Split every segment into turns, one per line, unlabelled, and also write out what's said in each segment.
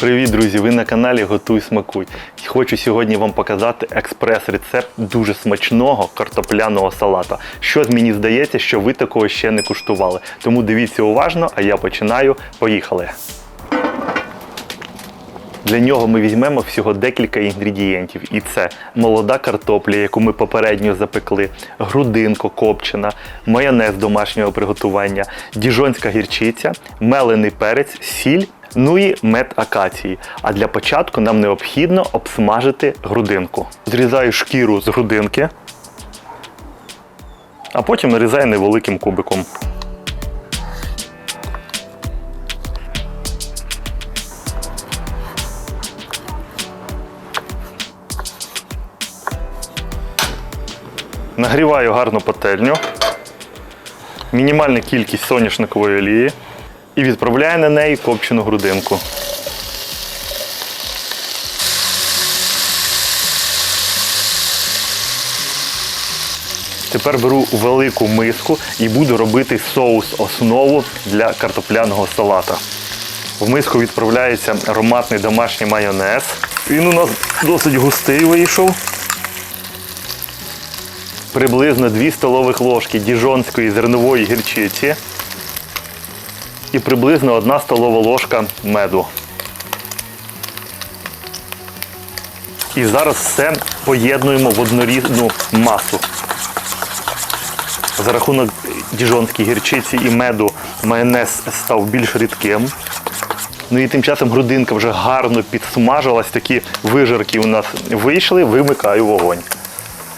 Привіт, друзі! Ви на каналі Готуй Смакуй. Хочу сьогодні вам показати експрес-рецепт дуже смачного картопляного салата. Щось мені здається, що ви такого ще не куштували. Тому дивіться уважно, а я починаю. Поїхали! Для нього ми візьмемо всього декілька інгредієнтів. І це молода картопля, яку ми попередньо запекли, грудинко копчена, майонез домашнього приготування, діжонська гірчиця, мелений перець, сіль. Ну і мед акації. А для початку нам необхідно обсмажити грудинку. Зрізаю шкіру з грудинки, а потім нарізаю невеликим кубиком. Нагріваю гарну пательню, мінімальна кількість соняшникової олії і відправляю на неї копчену грудинку. Тепер беру велику миску і буду робити соус основу для картопляного салата. В миску відправляється ароматний домашній майонез. Він у нас досить густий вийшов приблизно 2 столових ложки діжонської зернової гірчиці і приблизно 1 столова ложка меду. І зараз все поєднуємо в однорідну масу. За рахунок діжонської гірчиці і меду майонез став більш рідким. Ну і тим часом грудинка вже гарно підсмажилась, такі вижарки у нас вийшли, вимикаю вогонь.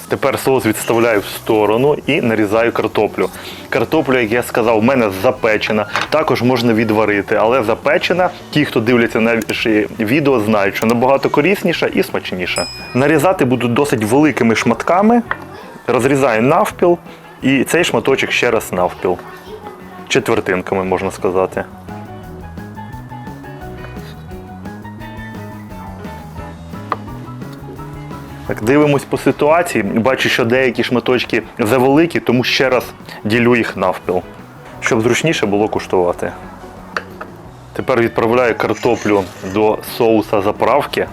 Тепер соус відставляю в сторону і нарізаю картоплю. Картопля, як я сказав, в мене запечена. Також можна відварити, але запечена. Ті, хто дивляться наші відео, знають, що набагато корисніша і смачніша. Нарізати буду досить великими шматками. Розрізаю навпіл і цей шматочок ще раз навпіл. Четвертинками можна сказати. Так, дивимось по ситуації. Бачу, що деякі шматочки завеликі, тому ще раз ділю їх навпіл, щоб зручніше було куштувати. Тепер відправляю картоплю до соуса заправки.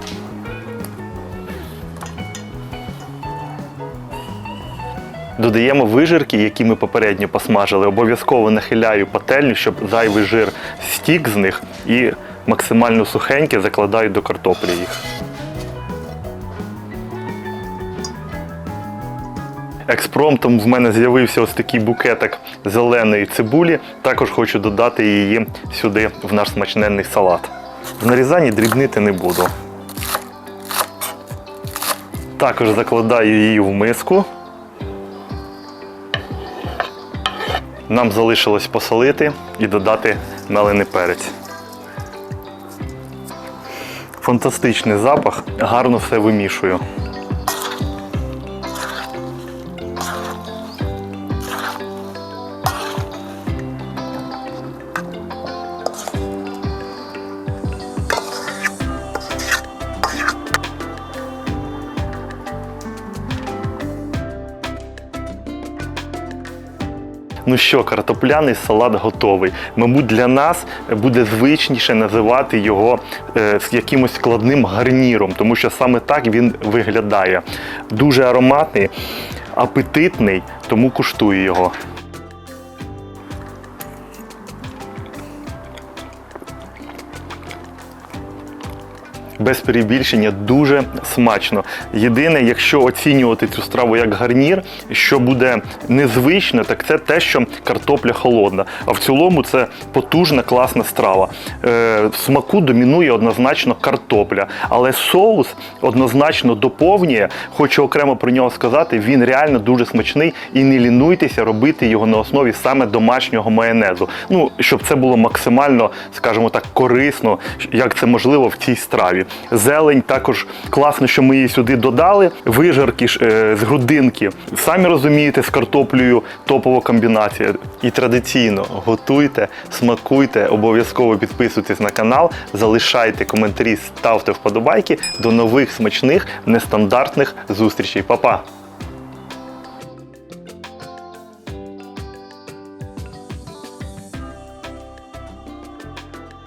Додаємо вижирки, які ми попередньо посмажили. Обов'язково нахиляю пательню, щоб зайвий жир стік з них і максимально сухеньке закладаю до картоплі їх. Експромтом в мене з'явився ось такий букетик зеленої цибулі. Також хочу додати її сюди в наш смачненний салат. В нарізанні дрібнити не буду. Також закладаю її в миску. Нам залишилось посолити і додати мелений перець. Фантастичний запах, гарно все вимішую. Ну що, картопляний салат готовий. Мабуть, для нас буде звичніше називати його е, з якимось складним гарніром, тому що саме так він виглядає. Дуже ароматний, апетитний, тому куштую його. Без перебільшення дуже смачно. Єдине, якщо оцінювати цю страву як гарнір, що буде незвично, так це те, що картопля холодна. А в цілому це потужна, класна страва. Е, в смаку домінує однозначно картопля, але соус однозначно доповнює. Хочу окремо про нього сказати, він реально дуже смачний і не лінуйтеся робити його на основі саме домашнього майонезу. Ну, щоб це було максимально, скажімо так, корисно, як це можливо в цій страві. Зелень також класно, що ми її сюди додали. Вижарки е, з грудинки. Самі розумієте, з картоплею топова комбінація. І традиційно готуйте, смакуйте, обов'язково підписуйтесь на канал, залишайте коментарі, ставте вподобайки. До нових смачних нестандартних зустрічей. Па-па!